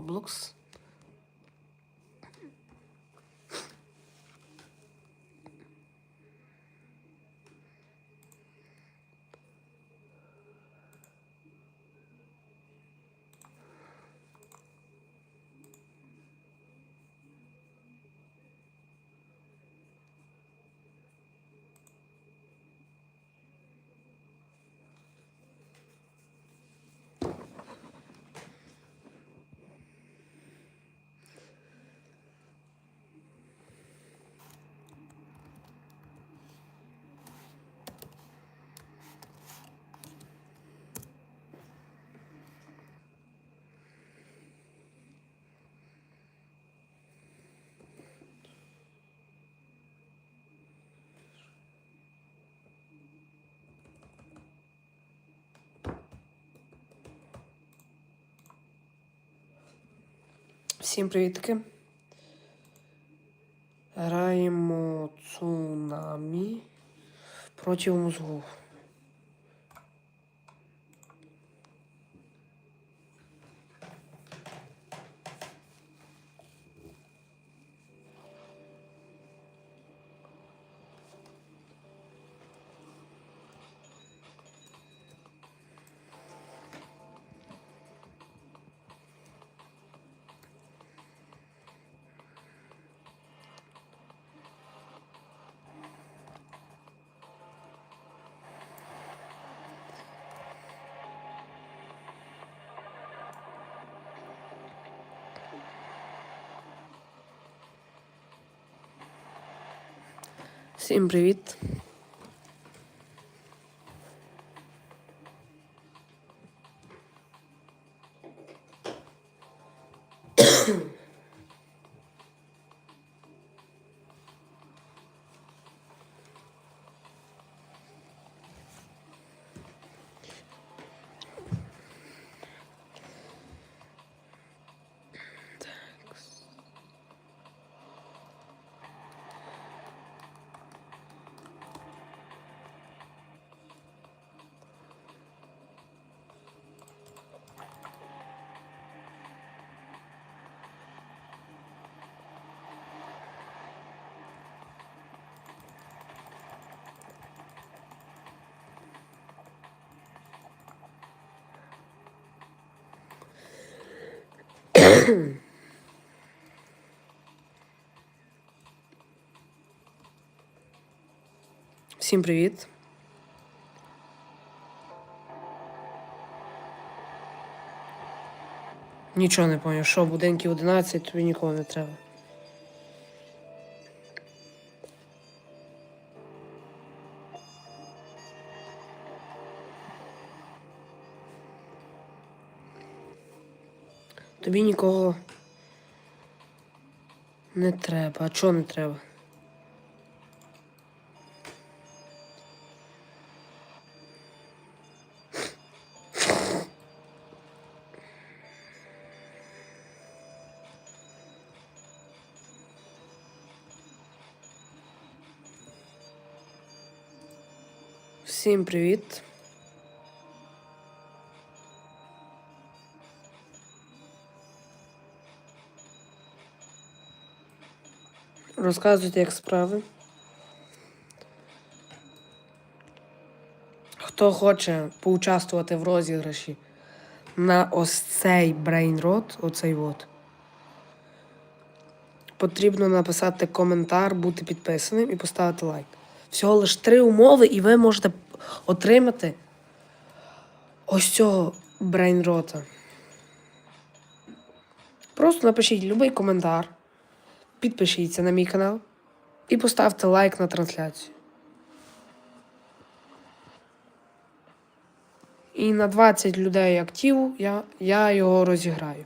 Blocks. Всім привітки. Граємо цунамі проти мозгу. Всім привіт. Всім привіт. Нічого не пам'ятаю, що будинків 11, тобі нікого не треба. Тобі нікого не треба. А чого не треба? Всім привіт. Розказуйте, як справи. Хто хоче поучаствувати в розіграші на ось цей брейнрот, оцей от, потрібно написати коментар, бути підписаним і поставити лайк. Всього лише три умови, і ви можете отримати ось цього брейнрота. Просто напишіть будь-який коментар, підпишіться на мій канал і поставте лайк на трансляцію. І на 20 людей активу я, я його розіграю.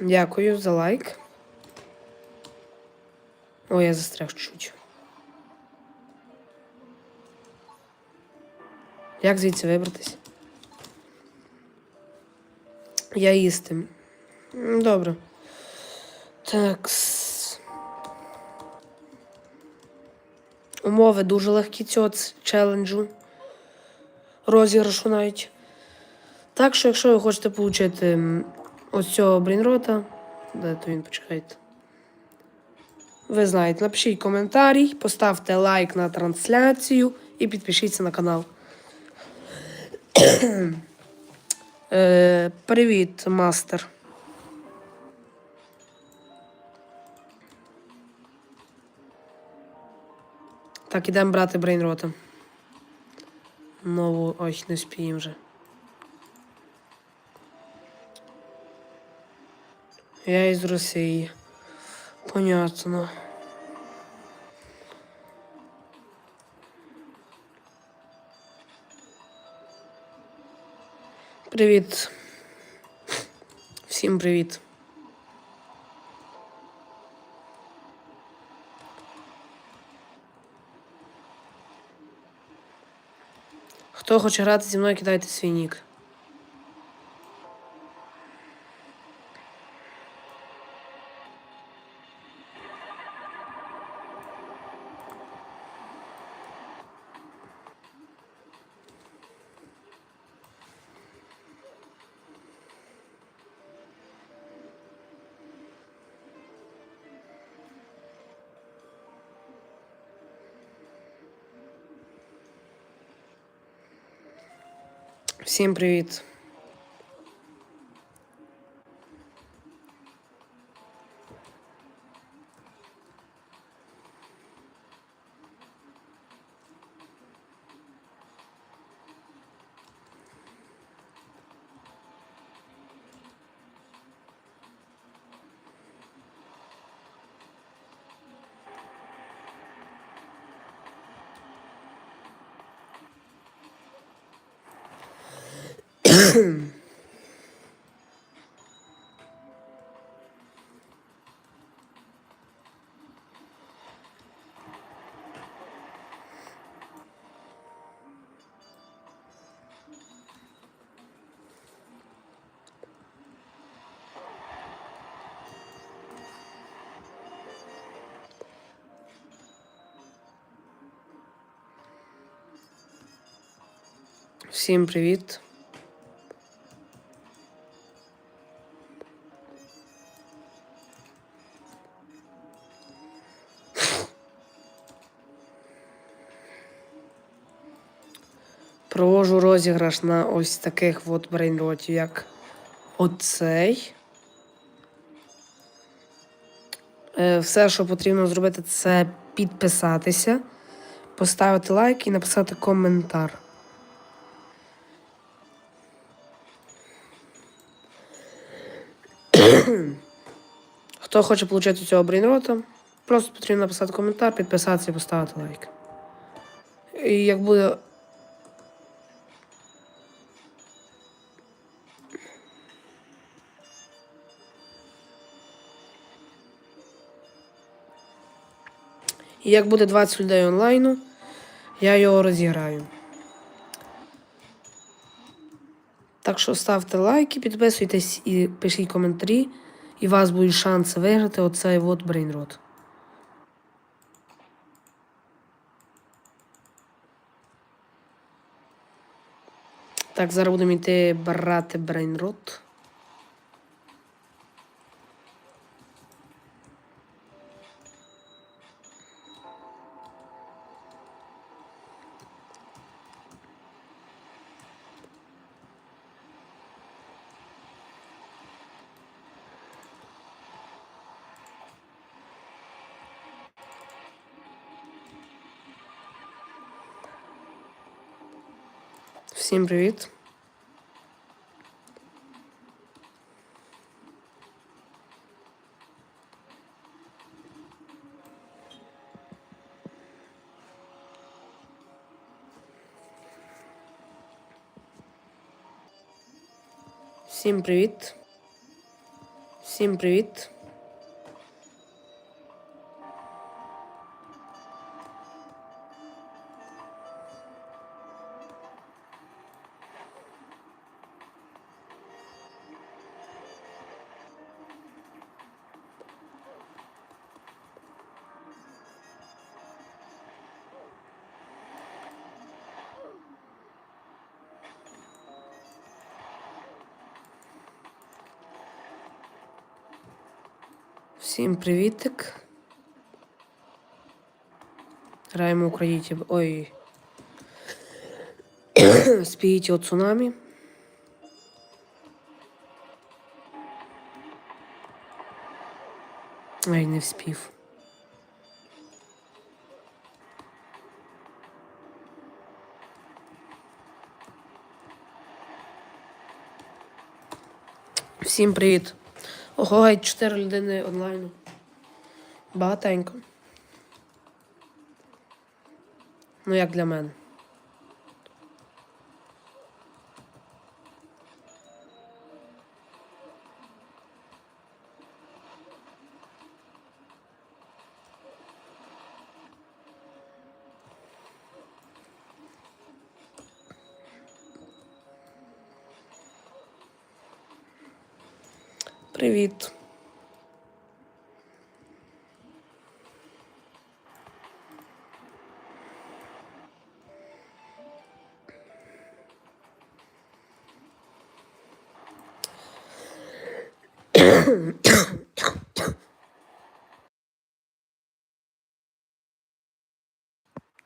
Дякую за лайк. Ой, я застряг чуть. Як звідси вибратись? Я їсти. Добре. Так. Умови дуже легкі цього челенджу. Розіграшу навіть. Так що, якщо ви хочете отримати ось цього брінрота, де то він почекайте. Ви знаєте, напишіть коментарій, поставте лайк на трансляцію і підпишіться на канал. Е, привіт, мастер. Так, ідемо брати брейнрота. Нову. Ой, не спіємо вже. Я із Росії. Понятно. Привіт. Всім привіт. Хто хоче грати зі мною, кидайте свій нік. Всім привіт. Всім привіт. Провожу розіграш на ось таких от брейнротів, як оцей. Е, Все, що потрібно зробити, це підписатися, поставити лайк і написати коментар. Хто хоче отримати цього брейнрота, просто потрібно написати коментар, підписатися і поставити лайк. І як буде. І як буде 20 людей онлайну, я його розіграю. Так що ставте лайки, підписуйтесь і пишіть коментарі, і у вас будуть шанси виграти оцей от брейнрот. Так, зараз будемо йти брати брейнрот. Всім привіт. Всім привіт. Всім привіт. Всім привітик. Граємо Україні. Ой. Спіють от цунамі. Ай, не вспів. Всім привіт. Ого, 4 людини онлайну. Багатенько. Ну, як для мене. Привіт.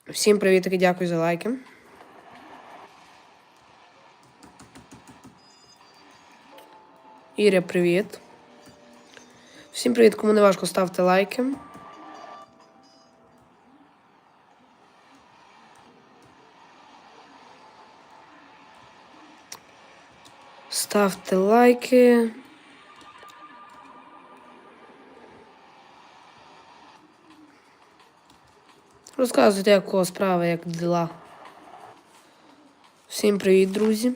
Всім привіт і дякую за лайки. Іря, привіт. Всім привіт, кому не важко, ставте лайки. Ставте лайки. Розказуйте, як у кого справа, як діла. Всім привіт, друзі.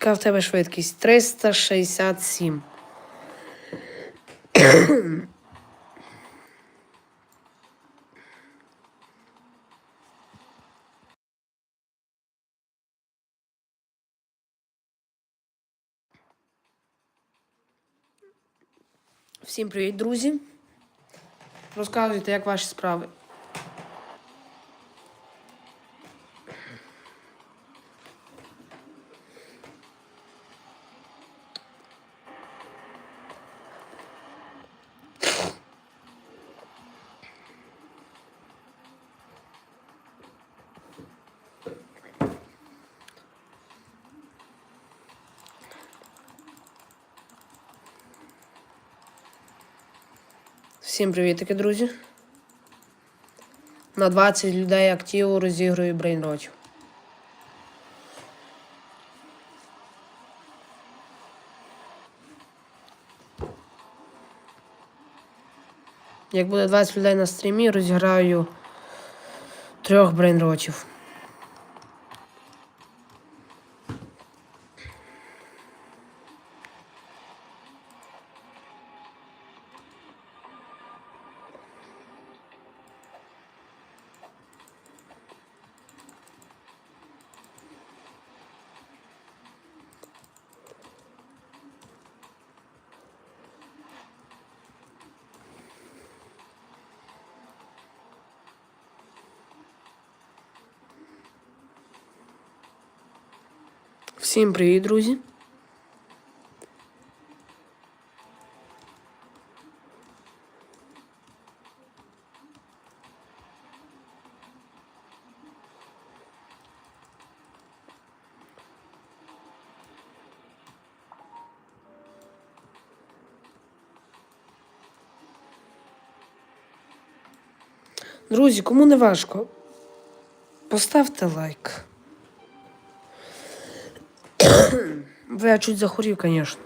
Яка в тебе швидкість? 367. Всім привіт, друзі. Розказуйте, як ваші справи. Всім привітики, друзі. На 20 людей активу розіграю брейнротів. Як буде 20 людей на стрімі, розіграю трьох брейнротів. Всім привіт, друзі. Друзі, кому не важко, поставте лайк. Бо я чуть захурил, звісно.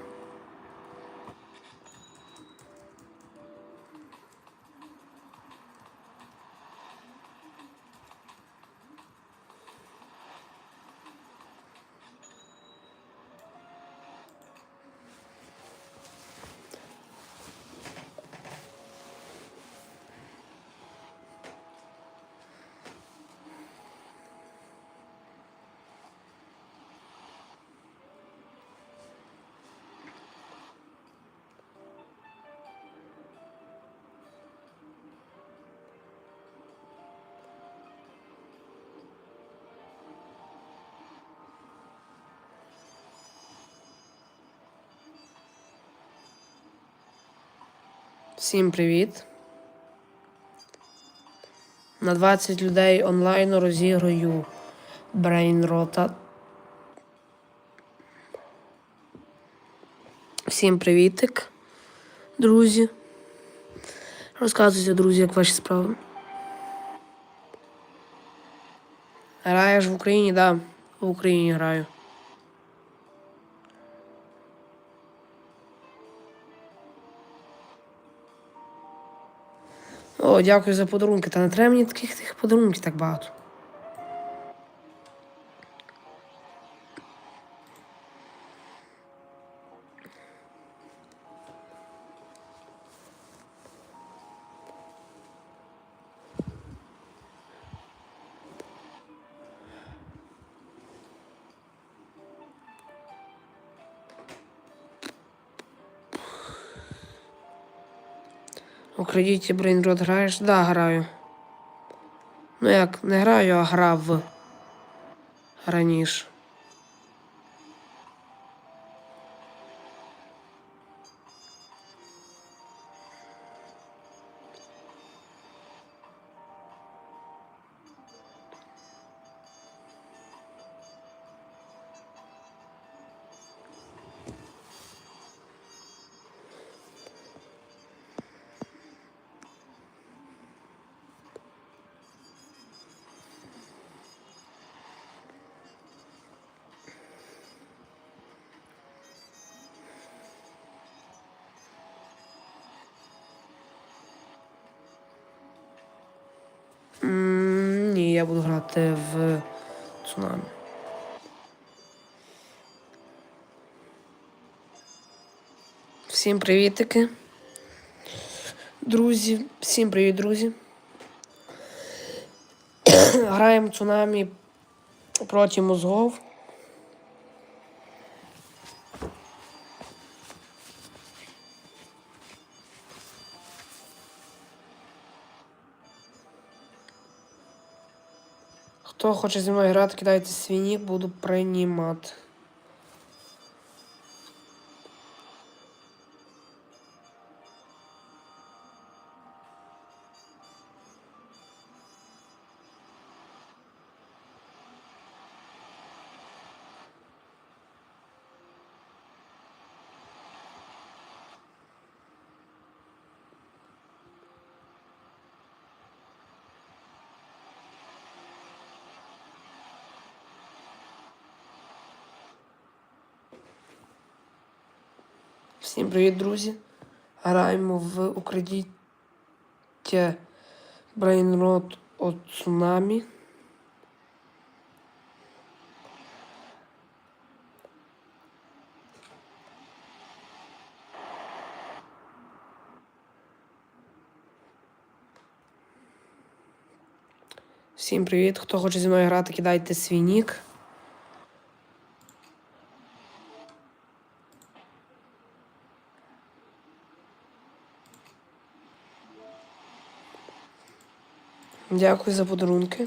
Всім привіт. На 20 людей онлайн розіграю брейнрота. Всім привітик, друзі. Розказуйте, друзі, як ваші справи. Граєш в Україні, так. Да, в Україні граю. Дякую за подарунки. Та не треба мені таких тих подарунків так багато. У кредиті Брейнрод граєш? Да, граю. Ну як, не граю, а грав раніше. Ні, я буду грати в цунамі. Всім привітики. Друзі, всім привіт, друзі. Граємо цунамі проти мозгов. Хто хоче зі мною грати, кидайте свій нік, буду приймати. Всім привіт, друзі. Граємо в Украдіття Брейнрот от Цунамі. Всім привіт. Хто хоче зі мною грати, кидайте свій нік. Дякую за подарунки.